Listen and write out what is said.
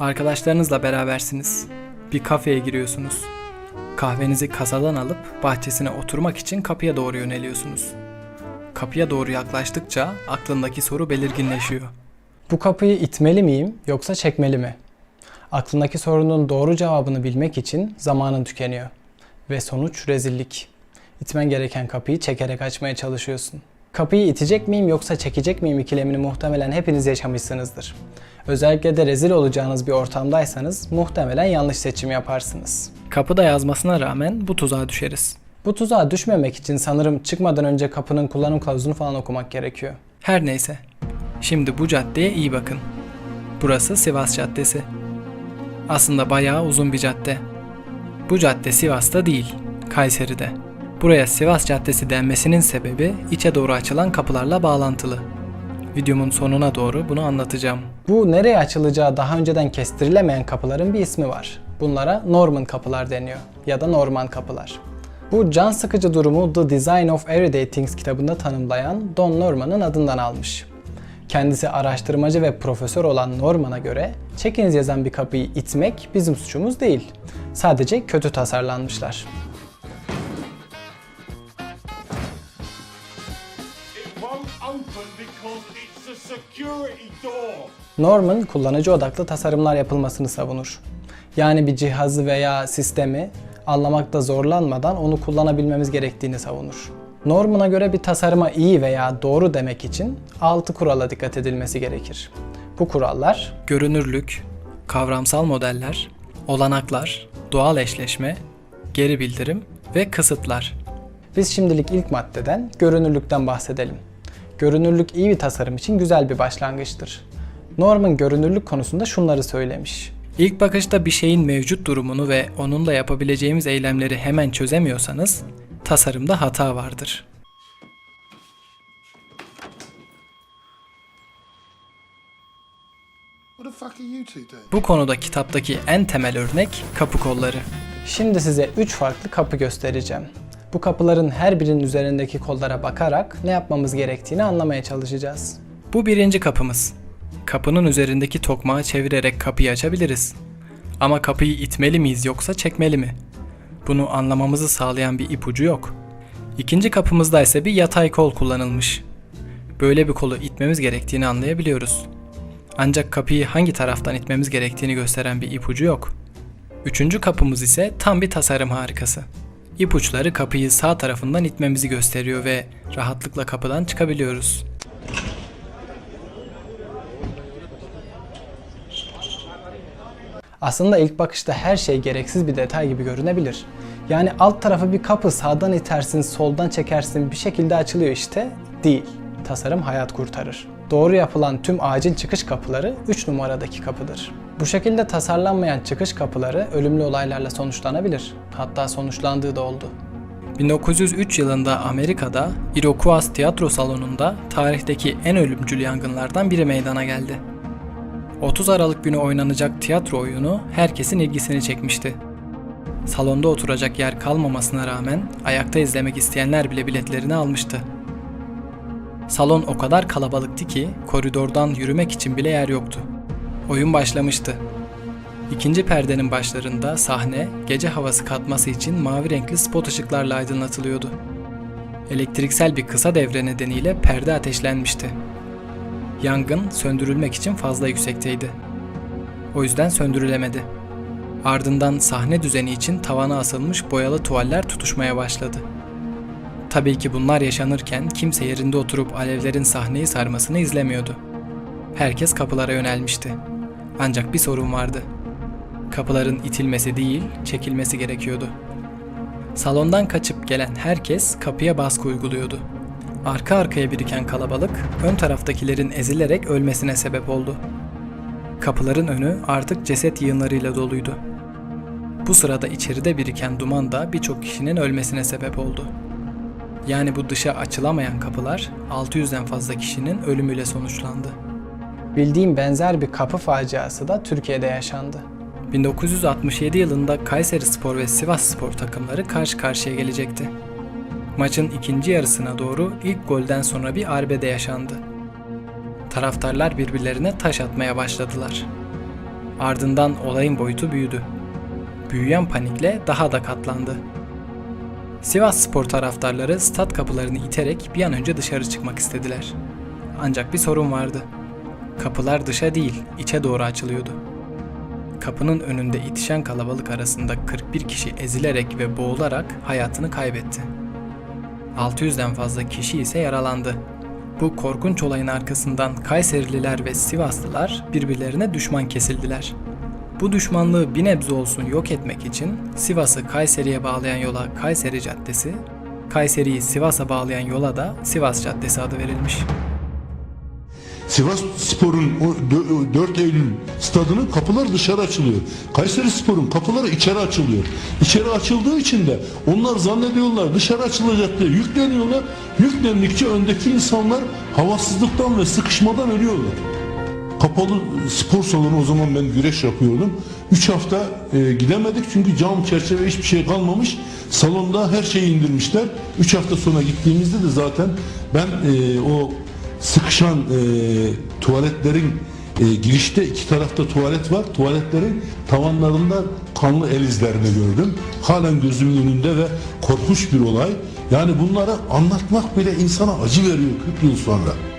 Arkadaşlarınızla berabersiniz. Bir kafeye giriyorsunuz. Kahvenizi kasadan alıp bahçesine oturmak için kapıya doğru yöneliyorsunuz. Kapıya doğru yaklaştıkça aklındaki soru belirginleşiyor. Bu kapıyı itmeli miyim yoksa çekmeli mi? Aklındaki sorunun doğru cevabını bilmek için zamanın tükeniyor. Ve sonuç rezillik. İtmen gereken kapıyı çekerek açmaya çalışıyorsun. Kapıyı itecek miyim yoksa çekecek miyim ikilemini muhtemelen hepiniz yaşamışsınızdır. Özellikle de rezil olacağınız bir ortamdaysanız muhtemelen yanlış seçim yaparsınız. Kapıda yazmasına rağmen bu tuzağa düşeriz. Bu tuzağa düşmemek için sanırım çıkmadan önce kapının kullanım kılavuzunu falan okumak gerekiyor. Her neyse. Şimdi bu caddeye iyi bakın. Burası Sivas Caddesi. Aslında bayağı uzun bir cadde. Bu cadde Sivas'ta değil, Kayseri'de. Buraya Sivas Caddesi denmesinin sebebi içe doğru açılan kapılarla bağlantılı. Videomun sonuna doğru bunu anlatacağım. Bu nereye açılacağı daha önceden kestirilemeyen kapıların bir ismi var. Bunlara Norman kapılar deniyor ya da Norman kapılar. Bu can sıkıcı durumu The Design of Everyday Things kitabında tanımlayan Don Norman'ın adından almış. Kendisi araştırmacı ve profesör olan Norman'a göre çekiniz yazan bir kapıyı itmek bizim suçumuz değil. Sadece kötü tasarlanmışlar. Norman kullanıcı odaklı tasarımlar yapılmasını savunur. Yani bir cihazı veya sistemi anlamakta zorlanmadan onu kullanabilmemiz gerektiğini savunur. Norman'a göre bir tasarıma iyi veya doğru demek için 6 kurala dikkat edilmesi gerekir. Bu kurallar Görünürlük, kavramsal modeller, olanaklar, doğal eşleşme, geri bildirim ve kısıtlar. Biz şimdilik ilk maddeden görünürlükten bahsedelim. Görünürlük iyi bir tasarım için güzel bir başlangıçtır. Norman görünürlük konusunda şunları söylemiş. İlk bakışta bir şeyin mevcut durumunu ve onunla yapabileceğimiz eylemleri hemen çözemiyorsanız tasarımda hata vardır. What the fuck are you two doing? Bu konuda kitaptaki en temel örnek kapı kolları. Şimdi size 3 farklı kapı göstereceğim. Bu kapıların her birinin üzerindeki kollara bakarak ne yapmamız gerektiğini anlamaya çalışacağız. Bu birinci kapımız. Kapının üzerindeki tokmağı çevirerek kapıyı açabiliriz. Ama kapıyı itmeli miyiz yoksa çekmeli mi? Bunu anlamamızı sağlayan bir ipucu yok. İkinci kapımızda ise bir yatay kol kullanılmış. Böyle bir kolu itmemiz gerektiğini anlayabiliyoruz. Ancak kapıyı hangi taraftan itmemiz gerektiğini gösteren bir ipucu yok. Üçüncü kapımız ise tam bir tasarım harikası. İpuçları kapıyı sağ tarafından itmemizi gösteriyor ve rahatlıkla kapıdan çıkabiliyoruz. Aslında ilk bakışta her şey gereksiz bir detay gibi görünebilir. Yani alt tarafı bir kapı sağdan itersin, soldan çekersin bir şekilde açılıyor işte. Değil. Tasarım hayat kurtarır. Doğru yapılan tüm acil çıkış kapıları 3 numaradaki kapıdır. Bu şekilde tasarlanmayan çıkış kapıları ölümlü olaylarla sonuçlanabilir. Hatta sonuçlandığı da oldu. 1903 yılında Amerika'da Iroquois tiyatro salonunda tarihteki en ölümcül yangınlardan biri meydana geldi. 30 Aralık günü oynanacak tiyatro oyunu herkesin ilgisini çekmişti. Salonda oturacak yer kalmamasına rağmen ayakta izlemek isteyenler bile biletlerini almıştı. Salon o kadar kalabalıktı ki koridordan yürümek için bile yer yoktu. Oyun başlamıştı. İkinci perdenin başlarında sahne gece havası katması için mavi renkli spot ışıklarla aydınlatılıyordu. Elektriksel bir kısa devre nedeniyle perde ateşlenmişti. Yangın söndürülmek için fazla yüksekteydi. O yüzden söndürülemedi. Ardından sahne düzeni için tavana asılmış boyalı tuvaller tutuşmaya başladı. Tabii ki bunlar yaşanırken kimse yerinde oturup alevlerin sahneyi sarmasını izlemiyordu. Herkes kapılara yönelmişti. Ancak bir sorun vardı. Kapıların itilmesi değil, çekilmesi gerekiyordu. Salondan kaçıp gelen herkes kapıya baskı uyguluyordu. Arka arkaya biriken kalabalık ön taraftakilerin ezilerek ölmesine sebep oldu. Kapıların önü artık ceset yığınlarıyla doluydu. Bu sırada içeride biriken duman da birçok kişinin ölmesine sebep oldu. Yani bu dışa açılamayan kapılar 600'den fazla kişinin ölümüyle sonuçlandı. Bildiğim benzer bir kapı faciası da Türkiye'de yaşandı. 1967 yılında Kayseri Spor ve Sivas Spor takımları karşı karşıya gelecekti. Maçın ikinci yarısına doğru ilk golden sonra bir arbede yaşandı. Taraftarlar birbirlerine taş atmaya başladılar. Ardından olayın boyutu büyüdü. Büyüyen panikle daha da katlandı. Sivas Spor taraftarları stat kapılarını iterek bir an önce dışarı çıkmak istediler. Ancak bir sorun vardı. Kapılar dışa değil, içe doğru açılıyordu. Kapının önünde itişen kalabalık arasında 41 kişi ezilerek ve boğularak hayatını kaybetti. 600'den fazla kişi ise yaralandı. Bu korkunç olayın arkasından Kayserililer ve Sivaslılar birbirlerine düşman kesildiler. Bu düşmanlığı bir nebze olsun yok etmek için Sivas'ı Kayseri'ye bağlayan yola Kayseri Caddesi, Kayseri'yi Sivas'a bağlayan yola da Sivas Caddesi adı verilmiş. Sivas Spor'un o dö- 4 Eylül stadının kapıları dışarı açılıyor. Kayseri Spor'un kapıları içeri açılıyor. İçeri açıldığı için de onlar zannediyorlar dışarı açılacak diye yükleniyorlar. Yüklendikçe öndeki insanlar havasızlıktan ve sıkışmadan ölüyorlar. Kapalı spor salonu o zaman ben güreş yapıyordum. 3 hafta e, gidemedik çünkü cam çerçeve hiçbir şey kalmamış. Salonda her şeyi indirmişler. 3 hafta sonra gittiğimizde de zaten ben e, o sıkışan e, tuvaletlerin e, girişte iki tarafta tuvalet var. Tuvaletlerin tavanlarında kanlı el izlerini gördüm. Halen gözümün önünde ve korkunç bir olay. Yani bunları anlatmak bile insana acı veriyor 40 yıl sonra.